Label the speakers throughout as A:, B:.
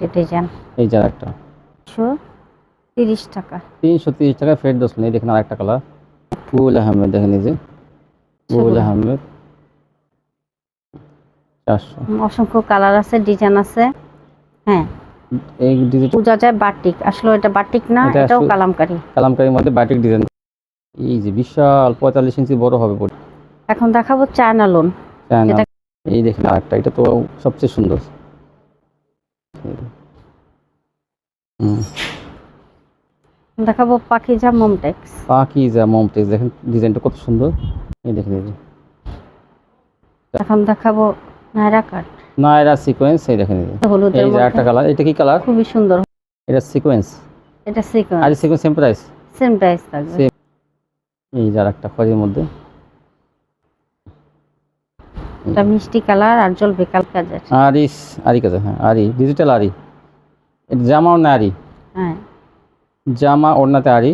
A: আরেকটা ডিজাইন
B: এই যে একটা
A: একশো তিরিশ টাকা।
B: তিনশো তিরিশ টাকা ফের দোষ নেই দেখেন আরেকটা কালার বুবুল আহমেদ দেখেন এই যে। বুবুল আহমেদ। চারশো।
A: অসংখ্য কালার আছে ডিজাইন আছে। হ্যাঁ।
B: এই ডিজিটাল
A: বোঝা যায় বাটিক আসলে এটা বাটিক না এটাও কালামকারি।
B: কালামকারীর মধ্যে বাটিক ডিজাইন এই যে বিশাল পঁয়তাল্লিশ ইঞ্চি বড় হবে
A: এখন দেখাবো চায়না লোন
B: এই দেখেন আরেকটা এটা তো সবচেয়ে সুন্দর।
A: দেখাবো পাখিজা মোমটেক্স।
B: পাখি যা মমটেক্স দেখেন ডিজাইনটা কত সুন্দর। এই এই যে।
A: এখন দেখাবো নায়রা কাট।
B: নায়রা সিকোয়েন্স এই দেখেন এই যে। এই যে একটা কালার এটা কি কালার?
A: খুবই সুন্দর।
B: এটা সিকোয়েন্স।
A: এটা সিকোয়েন্স।
B: আর sequence same price
A: same price থাকবে।
B: এই যে একটা খয়ের মধ্যে।
A: এটা মিষ্টি কালার আর জলবে কাল কাজের।
B: আরি আরি কাজে হ্যাঁ আরি ডিজিটাল আরি। জামা ওড়না আরি।
A: হ্যাঁ।
B: জামা ওড়নাতে আরি।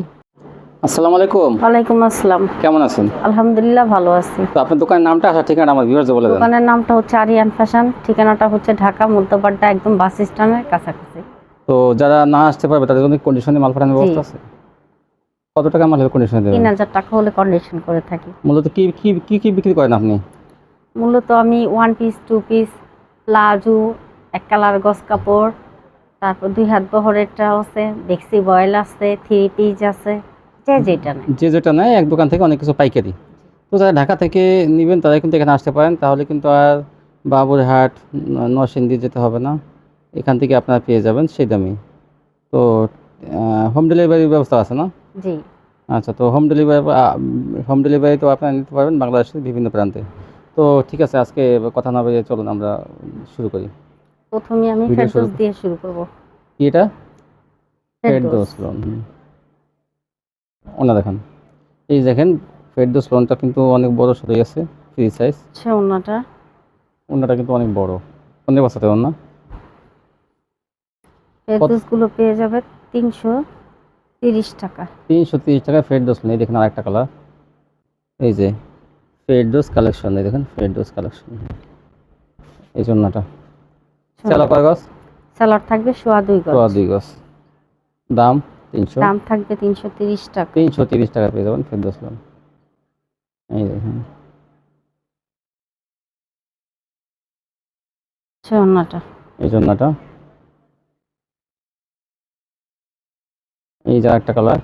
B: আসসালামু আলাইকুম।
A: ওয়ালাইকুম আসসালাম।
B: কেমন আছেন?
A: আলহামদুলিল্লাহ ভালো আছি।
B: তো আপনার দোকানের নামটা আসার ঠিকানা আমার ভিউয়ার্স বলে দেন।
A: দোকানের নামটা হচ্ছে আরিয়ান ফ্যাশন ঠিকানাটা হচ্ছে ঢাকা মধ্যপাড্ডা একদম বাস স্ট্যান্ডের কাছাকাছি।
B: তো যারা না আসতে পারবে তাদের জন্য কন্ডিশনে মাল পাঠানোর ব্যবস্থা আছে? কত টাকা মাল কন্ডিশনে
A: তিন
B: দেবেন?
A: হাজার টাকা হলে কন্ডিশন করে থাকি।
B: মূলত কি কি কি কি বিক্রি করেন আপনি?
A: মূলত আমি one piece two piece palazzo এক কালার গস কাপড় তারপর দুই হাত বহরেরটা আছে ডেক্সি বয়েল আছে থ্রি পিস আছে যে যেটা নেই।
B: যে যেটা নেয় এক দোকান থেকে অনেক কিছু পাইকারি। তো যারা ঢাকা থেকে নেবেন তারা কিন্তু এখানে আসতে পারেন তাহলে কিন্তু আর বাবুরহাট নরসিংদী যেতে হবে না। এখান থেকে আপনারা পেয়ে যাবেন সেই দামে তো হোম ডেলিভারির ব্যবস্থা আছে না?
A: জি।
B: আচ্ছা তো হোম ডেলিভারি হোম ডেলিভারি তো আপনারা নিতে পারবেন বাংলাদেশের বিভিন্ন প্রান্তে। তো ঠিক আছে আজকে কথা না বলে চলুন আমরা শুরু করি।
A: প্রথমে আমি ফেরদৌস দিয়ে শুরু করব।
B: কি এটা?
A: ফেরদৌস।
B: লোন ওনা দেখেন। এই দেখেন ফেরদৌস লোনটা কিন্তু অনেক বড় সরে গেছে ফ্রি সাইজ
A: সে ওনাটা?
B: ওনাটা কিন্তু অনেক বড়। অনেক বাসাতে না
A: ফেরদৌসগুলো পেয়ে যাবে তিনশো তিরিশ টাকা।
B: তিনশো তিরিশ টাকা ফেরদৌস লোন এই দেখেন আরেকটা কালার এই যে ফেরদৌস কালেকশন দেখেন ফেরদৌস কালেকশন এই জন্যটা চালা কয় গছ
A: স্যালাড থাকবে সোয়া দুই গজ।
B: সোয়া দুই গছ দাম তিনশো?
A: দাম থাকবে তিনশো তিরিশ টাকা।
B: তিনশো তিরিশ টাকা পেয়ে যাবেন ফেরদৌস লোন এই দেখেন।
A: সে
B: এই জন্যটা এই যে একটা কালার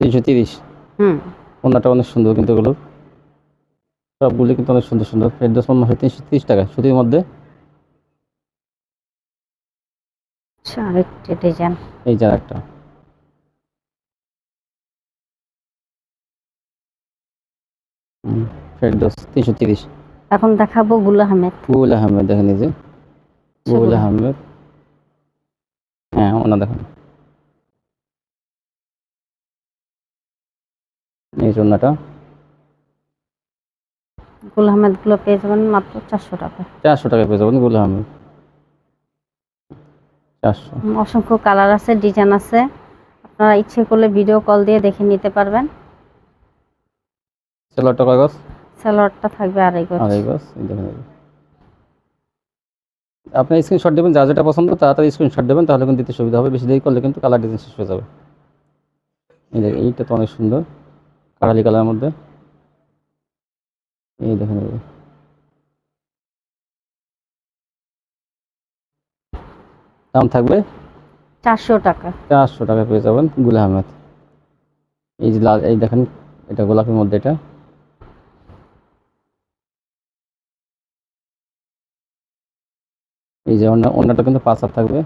B: তিনশো তিরিশ।
A: হুম।
B: ওনাটা অনেক সুন্দর কিন্তু এগুলো। সবগুলি কিন্তু অনেক সুন্দর সুন্দর। ফেরদৌস মাসে তিনশো তিরিশ টাকা সুতির মধ্যে।
A: সে
B: এই যে একটা ফেরদৌস তিনশো তিরিশ।
A: এখন দেখাবো গুল আহমেদ।
B: বুবুল আহমেদ দেখেন এই যে। বুবুল আহমেদ। হ্যাঁ ওনা দেখেন। এই জন্যটা।
A: গুল আহমেদগুলো পেয়ে যাবেন মাত্র চারশো টাকা।
B: চারশো টাকা পেয়ে যাবেন বুবুল আহমেদ। চারশো।
A: অসংখ্য কালার আছে ডিজাইন আছে। আপনারা ইচ্ছে করলে ভিডিও কল দিয়ে দেখে নিতে পারবেন।
B: সেলোয়ার টাকা গছ
A: স্যালাডটা থাকবে আড়াই গজ।
B: আড়াই দেখেন আপনি স্ক্রিনশট দেবেন যা যেটা পছন্দ তাড়াতাড়ি স্ক্রিনশট দেবেন তাহলে কিন্তু দিতে সুবিধা হবে। বেশি দেরি করলে কিন্তু কালার ডিজাইন শেষ হয়ে যাবে। এইটা তো অনেক সুন্দর। কারালি কালারের মধ্যে। এই দেখেন এই দাম থাকবে?
A: চারশো টাকা।
B: চারশো টাকা পেয়ে যাবেন গুল আহমেদ। এই যে লাল এই দেখেন এটা গোলাপের মধ্যে এটা। এই যে অন্য অন্যটা কিন্তু পাঁচ হাত থাকবে।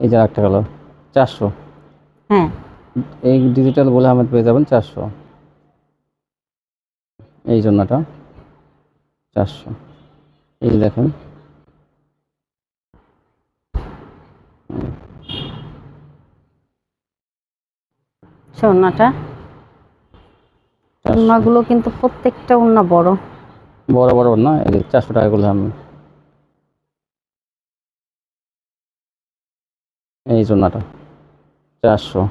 B: এই যে একটা কালার চারশো।
A: হ্যাঁ।
B: এই ডিজিটাল বলে আহমেদ পেয়ে যাবেন চারশো। এই জন্যটা চারশো। এই দেখেন।
A: সে ওনাটা কিন্তু প্রত্যেকটা ওনা বড়।
B: বড় বড় না এই যে চারশো টাকা করলে আমি। এই জন্যটা চারশো।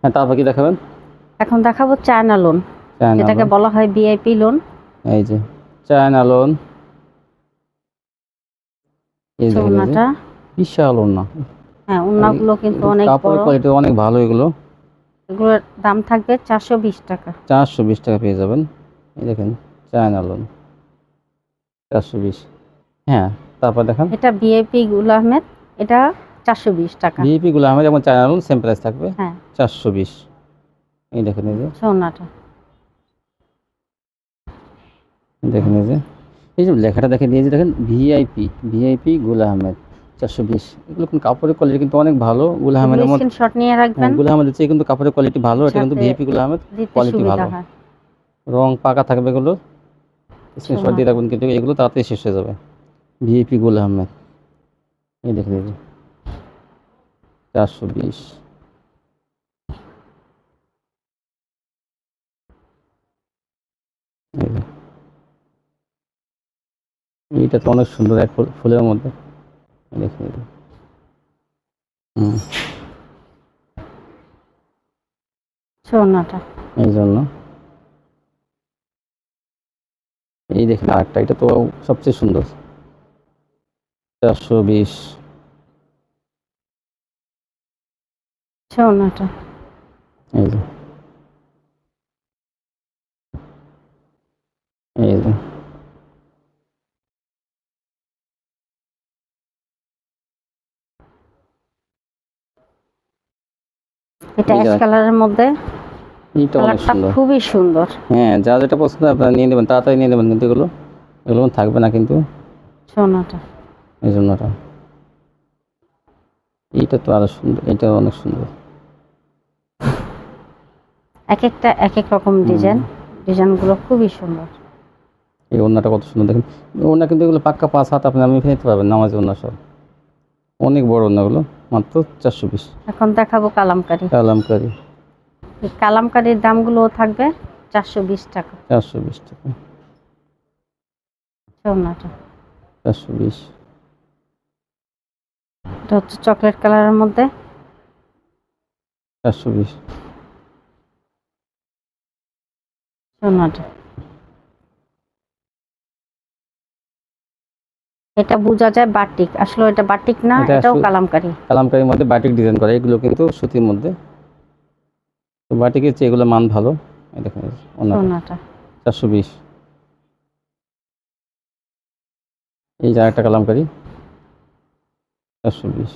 B: হ্যাঁ তারপর কি দেখাবেন?
A: এখন দেখাবো চায়না লোন যেটাকে বলা হয় ভিআইপি লোন
B: এই যে চায়না লোন বিশাল ওড়না।
A: হ্যাঁ ওড়নাগুলো কিন্তু অনেক
B: কাপড়ের কোয়ালিটি অনেক ভালো এগুলো।
A: এগুলোর দাম থাকবে চারশো বিশ টাকা।
B: চারশো বিশ টাকা পেয়ে যাবেন। এই দেখেন চায়না লোন চারশো বিশ। হ্যাঁ তারপর দেখেন।
A: এটা বিএপি গুল আহমেদ। এটা চারশো বিশ টাকা।
B: বিএপি গুলো আমাদের যেমন চায়না লোন সেম প্রাইস থাকবে।
A: হ্যাঁ।
B: চারশো বিশ। এই দেখেন এই যে।
A: সোনাটা।
B: দেখেন এই যে। এই যে লেখাটা দেখেন এই যে দেখেন ভিআইপি ভিআইপি গুল আহমেদ চারশো বিশ। এগুলো কিন্তু কাপড়ের কোয়ালিটি কিন্তু অনেক ভালো। গুল আহমেদের মধ্যে
A: স্ক্রিনশট নিয়ে রাখবেন।
B: হ্যাঁ, গুল আহমেদের চেয়ে কিন্তু কাপড়ের কোয়ালিটি ভালো। এটা কিন্তু ভিআইপি গুল আহমেদ
A: সুবিধা
B: ভালো। রং পাকা থাকবে এগুলো। স্ক্রিনশট দিয়ে রাখবেন কিন্তু এগুলো তাড়াতাড়ি শেষ হয়ে যাবে। ভিআইপি গুল আহমেদ। এই দেখে এই যে। চারশো বিশ। এইটা তো অনেক সুন্দর এক ফুলের মধ্যে। দেখে এই জন্য এই দেখেন আরেকটা এটা তো সবচেয়ে সুন্দর। চারশো বিশ।
A: সোনাটা
B: এই যে। এই যে।
A: এটা অ্যাশ কালারের মধ্যে।
B: এইটা অনেক সুন্দর।
A: খুবই সুন্দর।
B: হ্যাঁ যা যেটা পছন্দ আপনারা নিয়ে নেবেন তাড়াতাড়ি নিয়ে নেবেন কিন্তু এগুলো। এগুলো থাকবে না কিন্তু।
A: সোনাটা
B: এই জন্যটা। এইটা তো আরও সুন্দর এটা অনেক সুন্দর।
A: এক একটা এক এক রকম ডিজাইন ডিজাইনগুলো খুবই সুন্দর।
B: এই ওড়নাটা কত সুন্দর দেখেন। ওড়না কিন্তু এগুলো পাক্কা পাঁচ হাত আপনি আমি নিতে পারবেন নামাজি ওড়না সব। অনেক বড় ওড়নাগুলো মাত্র চারশো বিশ
A: এখন দেখাবো কালামকারি।
B: কালামকারি।
A: কালামকারির দামগুলো থাকবে চারশো বিশ টাকা।
B: চারশো বিশ টাকা। চারশো বিশ।
A: এটা হচ্ছে চকলেট কালারের মধ্যে।
B: চারশো বিশ।
A: সোনাটা এটা বোঝা যায় বাটিক। আসলে এটা বাটিক না এটাও কালামকারি।
B: কালামকারির মধ্যে বাটিক ডিজাইন করা এগুলো কিন্তু সুতির মধ্যে। তো বাটিকের চেয়ে এগুলো মান ভালো। এই দেখেন ওনাটা।
A: সোনাটা।
B: চারশো বিশ। এই যে একটা কালামকারি। চারশো বিশ।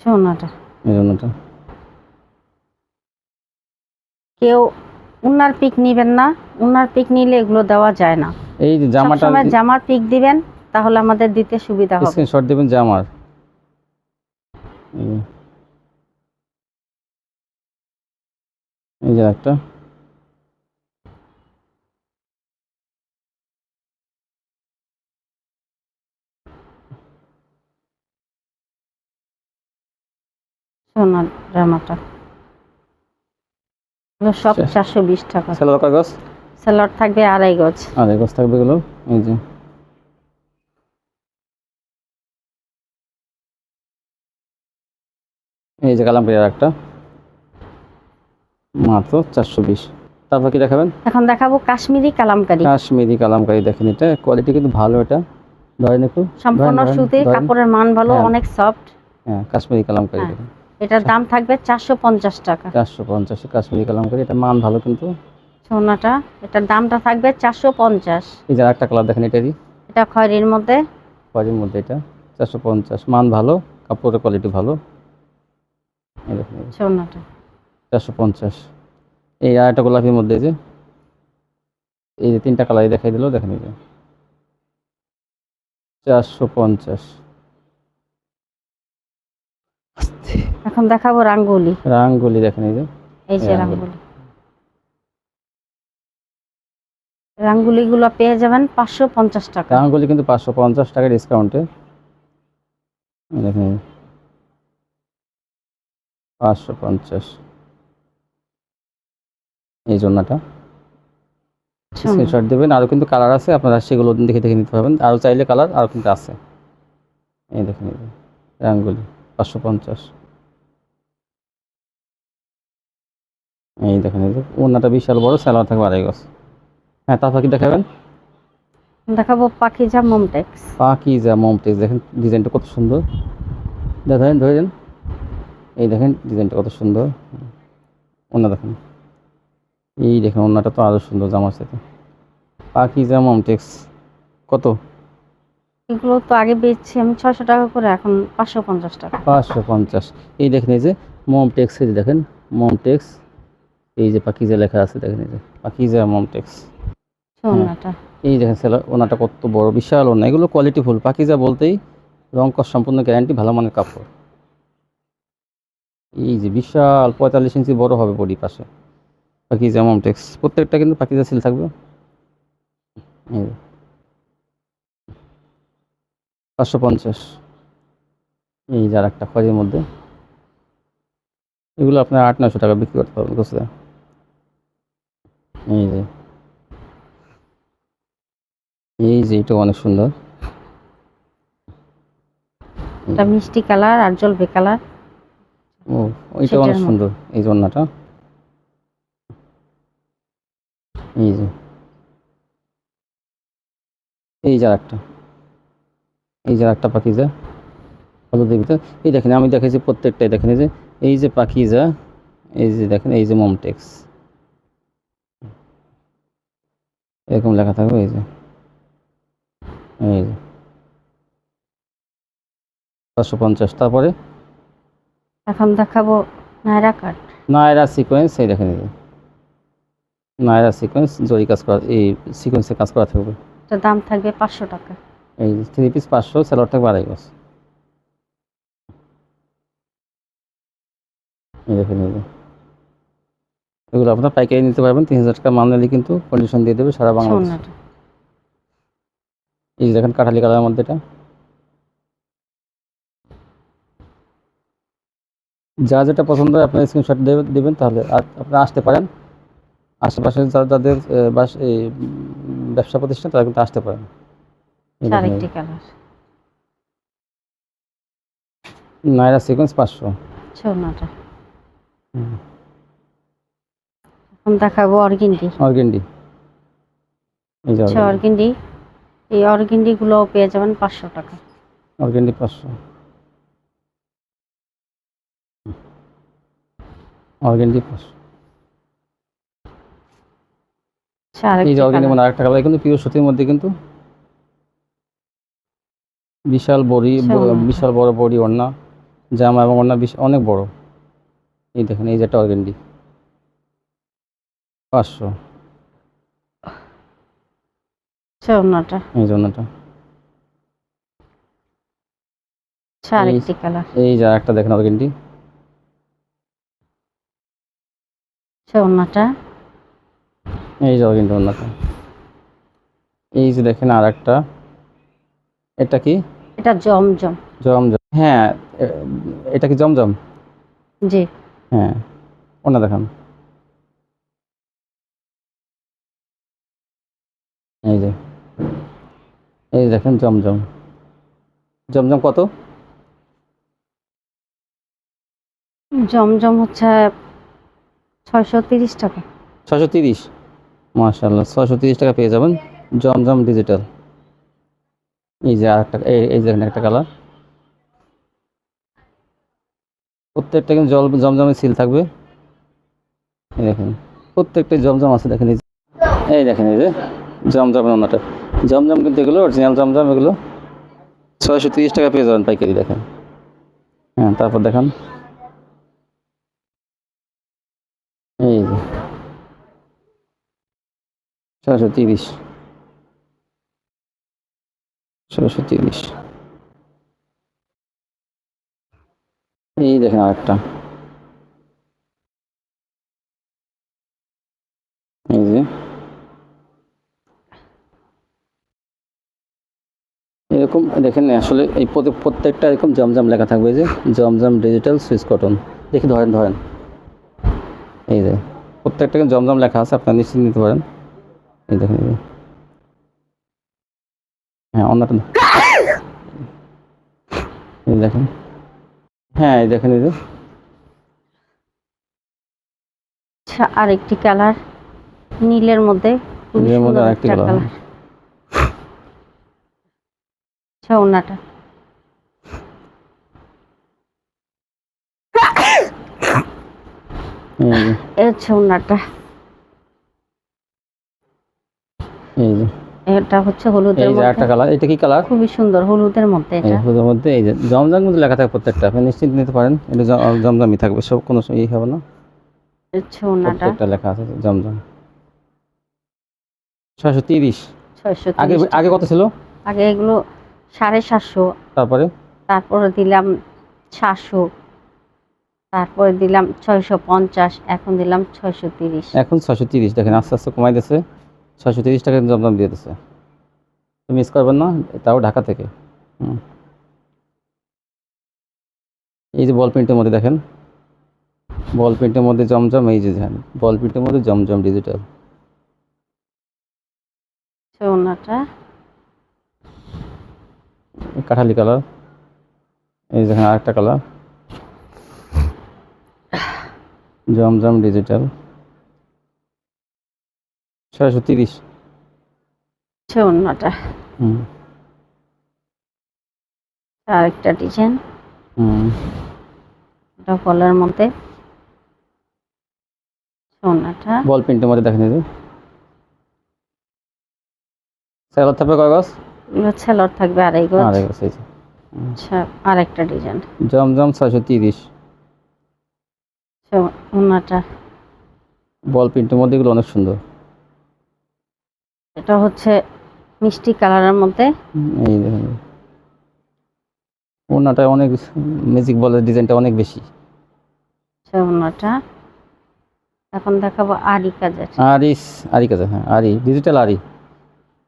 A: সোনাটা।
B: এই জন্যটা
A: কেউ উনার পিক নিবেন না উনার পিক নিলে এগুলো দেওয়া যায় না।
B: এই জামাটা
A: সবসময় জামার পিক দিবেন তাহলে আমাদের দিতে সুবিধা হবে।
B: স্ক্রিনশট দেবেন জামার। এই যে। একটা।
A: সোনার জামাটা। সব
B: আচ্ছা।
A: চারশো বিশ টাকা।
B: কাগজ
A: থাকবে আড়াই গজ।
B: আর এগোজ থাকবে এগুলো? এই যে। এই যে একটা। মাত্র চারশো বিশ। তারপর কি দেখাবেন?
A: এখন দেখাবো কাশ্মীরি কালামকারি।
B: কাশ্মীরি কালামকারি দেখেন এটা। কোয়ালিটি কিন্তু ভালো এটা। ধরেন একটু।
A: সম্পূর্ণ সুতির কাপড়ের মান ভালো
B: হ্যাঁ।
A: অনেক সফট
B: হ্যাঁ কাশ্মীরি কালামকারি
A: হ্যাঁ।
B: দেখেন।
A: এটার দাম থাকবে চারশো পঞ্চাশ টাকা।
B: চারশো পঞ্চাশ কাশ্মীরি কালামকারি এটা মান ভালো কিন্তু।
A: সোনাটা এটার দামটা থাকবে চারশো পঞ্চাশ।
B: এই যে একটা কালার দেখেন এটারই?
A: এটা খয়েরির মধ্যে।
B: খয়েরির মধ্যে এটা চারশো পঞ্চাশ। মান ভালো কাপড়ের কোয়ালিটি ভালো। এই দেখেন
A: সোনাটা।
B: চারশো পঞ্চাশ। এই আর একটা গোলাপির মধ্যে যে। এই যে তিনটা কালারই দেখাই দিল দেখেন এই যে। চারশো পঞ্চাশ।
A: এখন দেখাবো রাঙ্গুলি।
B: রাঙ্গুলি দেখেন এই যে।
A: এই যে রাঙ্গুলি। রাঙ্গুলি। গুলো পেয়ে যাবেন পাঁচশো পঞ্চাশ টাকা।
B: রাঙ্গুলি কিন্তু পাঁচশো পঞ্চাশ টাকা ডিসকাউন্টে দেখেন। পাঁচশো পঞ্চাশ। এই জন্যটা। স্ক্রিনশট দেবেন। আরও কিন্তু কালার আছে আপনারা সেগুলো দেখে দেখে নিতে পারবেন। আরও চাইলে কালার আরও কিন্তু আছে। এই দেখেন এই রাঙ্গুলি পাঁচশো পঞ্চাশ। এই দেখেন এই যে ওনাটা বিশাল বড় স্যালোয়ার থাকবে আড়াই গজ। হ্যাঁ তারপর কি দেখাবেন?
A: দেখাবো পাখি পাখিজা মমটেক্স।
B: পাকিজা মমটেক্স দেখেন ডিজাইনটা কত সুন্দর। দেখেন ধরে দেন। এই দেখেন ডিজাইনটা কত সুন্দর। ওনা দেখেন। এই দেখেন ওনাটা তো আরও সুন্দর জামার সাথে। পাকিজা মমটেক্স কত?
A: এগুলো তো আগে বেচছি আমি ছশো টাকা করে এখন পাঁচশো পঞ্চাশ টাকা।
B: পাঁচশো পঞ্চাশ। এই দেখেন এই যে মমটেক্স এই যে দেখেন মমটেক্স। এই যে পাকিজা লেখা আছে দেখেন এই যে। পাকিজা মমটেক্স।
A: সোনাটা
B: এই দেখেন সেলার ওনাটা কত বড় বিশাল ওনা। এগুলো কোয়ালিটি ফুল পাকিজা বলতেই রং কস সম্পূর্ণ গ্যারান্টি ভালো মানের কাপড়। এই যে বিশাল পঁয়তাল্লিশ ইঞ্চি বড় হবে বডি পাশে। পাকিজা মমটেক্স। প্রত্যেকটা কিন্তু পাকিজা সিল থাকবে। পাঁচশো পঞ্চাশ। এই যার একটা খয়ের মধ্যে। এগুলো আপনার আট নশো টাকা বিক্রি করতে পারবেন খুচরা এই যে। এই যে এটা অনেক সুন্দর।
A: এটা মিষ্টি কালার আর জলবে কালার।
B: ও
A: সেটার
B: অনেক সুন্দর এই জন্নাটা এই যে। এই যার একটা এই যার একটা পাখিজা হলুদের ভিতর। এই দেখেন আমি দেখেছি প্রত্যেকটাই দেখেন এই যে এই যে পাখিজা এই যে দেখেন এই যে মমটেক্স এরকম লেখা থাকবে এই যে। এই যে। পাঁচশো পঞ্চাশ তারপরে?
A: এখন দেখাবো নায়রা কাট
B: নায়রা সিকোয়েন্স এই দেখেন এই যে। নায়রা সিকোয়েন্স জরি কাজ করা এই সিকোয়েন্সে কাজ করা থাকবে।
A: এটার দাম থাকবে পাঁচশো টাকা।
B: এই থ্রি পিস পাঁচশো স্যালোয়ার থাকবে আড়াই গজ এই দেখেন এই যে। এগুলো আপনার পাইকারি নিতে পারবেন তিন হাজার টাকা মাল নিলে কিন্তু কন্ডিশন দিয়ে দেবে সারা বাংলাদেশ। এই দেখেন কাঠালি কালারের মধ্যে এটা। যা যেটা পছন্দ হয় আপনার স্ক্রিনশট দেবেন তাহলে আর আপনারা আসতে পারেন। আশেপাশে যা- যাদের বাস এই ব্যবসা প্রতিষ্ঠান তারা কিন্তু আসতে পারেন। নাইরা সিকোয়েন্স পাঁচশো।
A: এখন দেখাবো অর্গিন্ডি
B: অর্গেন্ডি
A: আচ্ছা অর্গিন্ডি এই অর্গিন্ডি গুলো পেয়ে যাবেন পাঁচশো টাকা।
B: অর্গেন্ডি পাঁচশো। অর্গেন্ডি পাঁচশো।
A: আচ্ছা
B: এই যে অর্গেন্ডি মানে আরেকটা কালার কিন্তু পিওর সুতির মধ্যে কিন্তু বিশাল বড়ি
A: বিশাল
B: বিশাল বড় বডি ওড়না জামা এবং ওড়না অনেক বড়। এই দেখেন এই যে একটা অর্গেন্ডি পাঁচশো।
A: সোনাটা
B: এই জন্যটা
A: আচ্ছা আরেকটি কালার
B: এই যে একটা দেখেন অর্গেন্ডি
A: সোনাটা
B: এই যে অর্গেন্ডি ওড়নাটা এই যে দেখেন আর একটা এটা কি?
A: এটা জমজম।
B: জমজম। হ্যাঁ এটা কি জমজম?
A: জি।
B: হ্যাঁ ওনা দেখান। এই যে। এই দেখেন জমজম। জমজম কত?
A: জমজম হচ্ছে ছয়শো তিরিশ টাকা।
B: ছশো তিরিশ? মাশাল্লাহ ছশো তিরিশ টাকা পেয়ে যাবেন জমজম ডিজিটাল এই যে আর একটা এই যে দেখেন একটা কালার প্রত্যেকটা কিন্তু জল জমজমের সিল থাকবে। এই দেখেন প্রত্যেকটা জমজম আছে দেখেন এই দেখেন এই যে। জমজমের ওনাটা জমজম কিন্তু এগুলো অরিজিনাল জমজম এগুলো। ছয়শো তিরিশ টাকা পেয়ে যাবেন পাইকারি, দেখেন। হ্যাঁ তারপর দেখান। এই যে। ছশো তিরিশ। ছয়শো তিরিশ। এই দেখেন আরেকটা এই যে এরকম দেখেন আসলে এই প্রত্যেক- প্রত্যেকটা এরকম জমজম লেখা থাকবে যে জমজম ডিজিটাল সুইচ কটন দেখি ধরেন ধরেন। এই যে প্রত্যেকটা জমজম লেখা আছে আপনারা নিশ্চিত নিতে পারেন। এই দেখেন হ্যাঁ অন্যটা এই দেখেন। হ্যাঁ এই দেখেন এই যে।
A: আচ্ছা আরেকটি কালার নীলের মধ্যে
B: এর মধ্যে আরেকটি কালার
A: কালার আচ্ছা
B: এই যে।
A: এ হচ্ছে ওনাটা।
B: এই যে।
A: এটা হচ্ছে হলুদের
B: এই একটা কালার এটা কি কালার?
A: খুবই সুন্দর হলুদের মধ্যে এটা।
B: হলুদের মধ্যে এই যে জমজম কিন্তু লেখা থাকে প্রত্যেকটা আপনি নিশ্চিন্ত নিতে পারেন এটা জমজমই থাকবে সব কোনো ই হবে না। প্রত্যেকটা লেখা আছে জমজম। ছয়শো তিরিশ। আগে আগে কত ছিল?
A: আগে এগুলো সাড়ে সাতশো।
B: তারপরে?
A: তারপরে দিলাম সাতশো। তারপরে দিলাম ছয়শো পঞ্চাশ এখন দিলাম ছয়শো তিরিশ।
B: এখন ছয়শো তিরিশ দেখেন আস্তে আস্তে কমাই দিচ্ছে ছয়শো তিরিশ টাকা জমজম দিয়ে দিচ্ছে মিস করবেন না তাও ঢাকা থেকে। হুম। এই যে বল প্রিন্টের মধ্যে দেখেন। বল প্রিন্টের মধ্যে জমজম এই যে দেখেন বল প্রিন্টের মধ্যে জমজম ডিজিটাল
A: ওনাটা
B: কাঠালি কালার। এই দেখেন আরেকটা কালার। জমজম ডিজিটাল। ছয়শো তিরিশ।
A: ওনাটা
B: হুম।
A: আরেকটা ডিজাইন।
B: হুম।
A: ওটা কলার মধ্যে। সোনাটা
B: বল প্রিন্টের মধ্যে দেখেন যে স্যালাড থাকবে কয় গজ?
A: ছেলর থাকবে আড়াই গজ
B: আড়াই গজ
A: আচ্ছা আরেকটা ডিজাইন
B: জমজম ছয়শো তিরিশ।
A: ওনাটা।
B: বল প্রিন্টের মধ্যে এগুলো অনেক সুন্দর।
A: এটা হচ্ছে মিষ্টি কালারের মধ্যে।
B: এই দেখেন। ওনাটা অনেক ম্যাজিক বলের ডিজাইনটা অনেক বেশি।
A: আচ্ছা ওনাটা। এখন দেখাবো আরি কাজের
B: আরি আরি কাজে হ্যাঁ আরি ডিজিটাল আরি।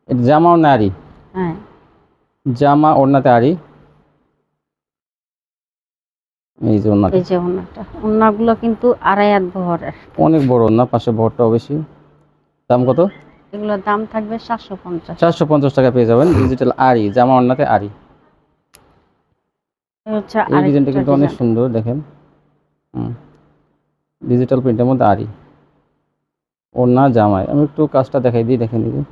B: এটা জামা ওড়না আরি।
A: হ্যাঁ।
B: জামা ওড়নাতে আরি এই যে ওড়নাটা।
A: এই যে ওনাটা ওনাগুলো কিন্তু আড়াই হাত বহরের
B: অনেক বড় ওড়না পাশে বহরটাও বেশি। দাম কত?
A: এগুলোর দাম থাকবে সাতশো পঞ্চাশ।
B: চারশো পঞ্চাশ টাকা পেয়ে যাবেন। ডিজিটাল আরি জামা ওড়নাতে আরি
A: হচ্ছে
B: এই ডিজাইনটা কিন্তু অনেক সুন্দর দেখেন। ডিজিটাল প্রিন্টের মধ্যে আরি ওড়না জামাই। আমি একটু কাজটা দেখাই দিই দেখেন দিদি।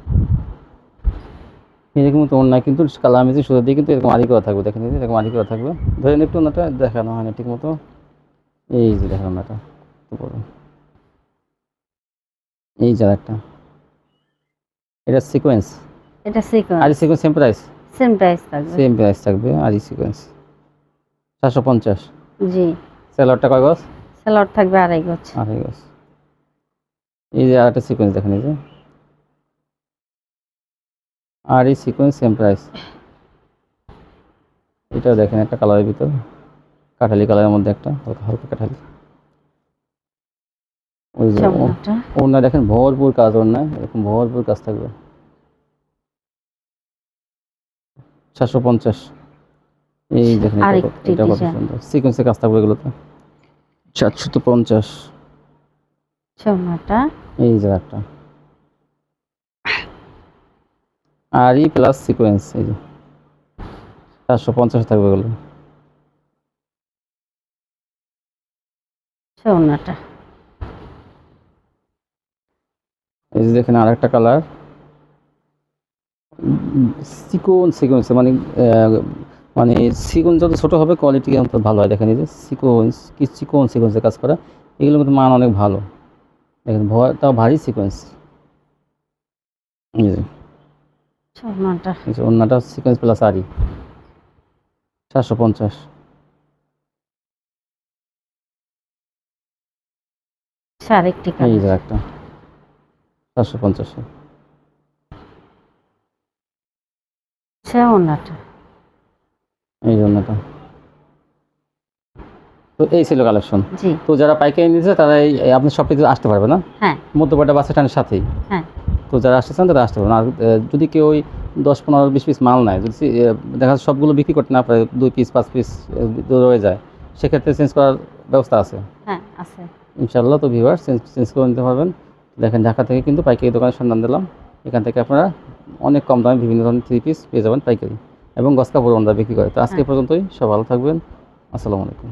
B: এরকম তো ওড়না কিন্তু মিশিয়ে সুতো দিয়ে কিন্তু এরকম আরি করা থাকবে দেখেন এরকম আরি করা থাকবে। ধরেন একটু ওনাটা দেখানো হয় না ঠিক মতো। এই যে দেখেন ওনাটা বড় এই যে একটা এটা সিকোয়েন্স
A: এটা সিকোয়েন্স
B: আরি sequence same price
A: same price থাকবে।
B: সেম প্রাইস থাকবে আরি সিকোয়েন্স চারশো পঞ্চাশ।
A: জি।
B: স্যালাডটা কয় গজ?
A: সেলর থাকবে আড়াই গজ।
B: আড়াই গজ। এই যে আরেকটা সিকোয়েন্স দেখেন এই যে। আর এই সিকোয়েন্স সেম প্রাইস এটাও দেখেন একটা কালারের ভিতর কাঠালি কালারের মধ্যে একটা হালকা হালকা কাঠালি। ওই যে ওড়না দেখেন ভরপুর কাজ ওড়না এরকম ভরপুর কাজ থাকবে। চারশো পঞ্চাশ। এই দেখেন এটা কত-। সুন্দর। সিকোয়েন্সের কাজ থাকবে এগুলোতে। চারশো তো পঞ্চাশ। এই যে একটা। আরই প্লাস সিকোয়েন্স এই যে। চারশো পঞ্চাশ থাকবে এগুলো।
A: চমড়াটা
B: এই যে দেখেন আর একটা কালার সিকোন সিকোয়েন্স মানে মানে সিকোয়েন্স যত ছোটো হবে কোয়ালিটি তত ভালো হয়। দেখেন এই যে সিকোয়েন্স কি চিকন সিকোয়েন্সের কাজ করা এগুলোর মধ্যে মান অনেক ভালো। দেখেন ভয় তাও ভারী সিকোয়েন্স এই সিকোয়েন্স প্লাস আরি চারশো পঞ্চাশ।
A: আরেকটি
B: এই যে একটা। চারশো পঞ্চাশে।
A: চমড়াটা
B: এই জন্যটা তো এই ছিল কালেকশন তো যারা পাইকারি নিয়েছে তারা এই আপনার শপটিতে আসতে পারবে না?
A: হ্যাঁ।
B: মধ্যপাটা বাস স্ট্যান্ডের সাথেই।
A: হ্যাঁ।
B: তো যারা আসতে চান তারা আসতে পারবেন। আর যদি কেউ ওই দশ পনেরো বিশ পিস মাল নেয় যদি দেখা যাচ্ছে সবগুলো বিক্রি করতে না পারে দুই পিস পাঁচ পিস রয়ে যায় সেক্ষেত্রে চেঞ্জ করার ব্যবস্থা আছে?
A: হ্যাঁ আছে।
B: ইনশাল্লাহ তো ভিউয়ার চেঞ্জ চেঞ্জ করে নিতে পারবেন। দেখেন ঢাকা থেকে কিন্তু পাইকারি দোকানের সন্ধান দিলাম। এখান থেকে আপনারা অনেক কম দামে বিভিন্ন ধরনের থ্রি পিস পেয়ে যাবেন পাইকারি এবং গসকা পরিমাণ বিক্রি করে। তো আজকে পর্যন্তই সব ভালো থাকবেন। আসসালামু আলাইকুম।